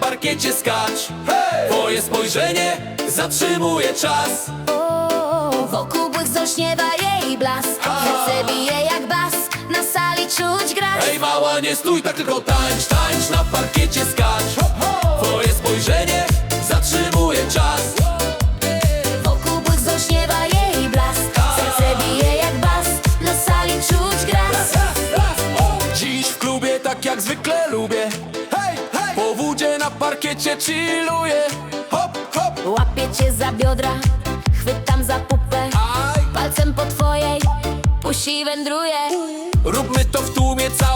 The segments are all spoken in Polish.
parkiecie skacz. Twoje spojrzenie zatrzymuje czas. O, Wokół błysk zaśniewa jej blask. Serce bije jak bas Na sali czuć grać. Ej mała, nie stój, tak tylko tańcz, tańcz na parkiecie skacz. Twoje spojrzenie zatrzymuje czas. Wokół błysk zaśniewa jej blask. Serce bije jak bas Na sali czuć grać. Dziś w klubie tak jak zwykle lubię na parkiecie chilluję Hop, hop, Łapię cię za biodra Chwytam za pupę. Aj. Palcem po twojej Pusi wędruje Róbmy to w tłumie, cała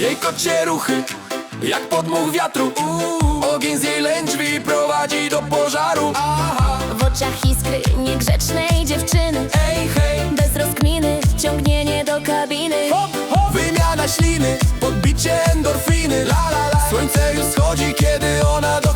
Jej kocie ruchy Jak podmuch wiatru. Ogień z jej lędźwi prowadzi do pożaru. Aha. W oczach iskry niegrzecznej dziewczyny. Ej, hej. Bez rozkminy ciągnienie do kabiny. Hop, hop. Wymiana śliny, podbicie endorfiny. La, la, la. Słońce już schodzi, kiedy ona dochodzi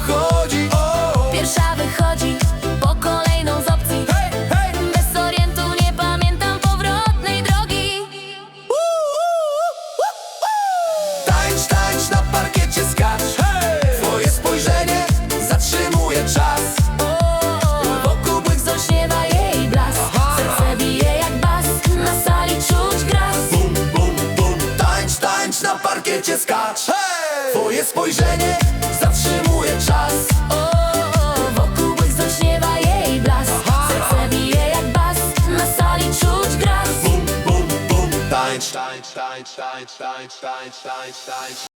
parkiecie skacz. Twoje spojrzenie zatrzymuje czas. O, Wokół błysk zaśniewa jej blask. Serce bije jak bas Na sali czuć gras. Bum, bum, bum Tańcz, tańcz, tańcz, tańcz, tańcz, tańcz, tańcz, tańcz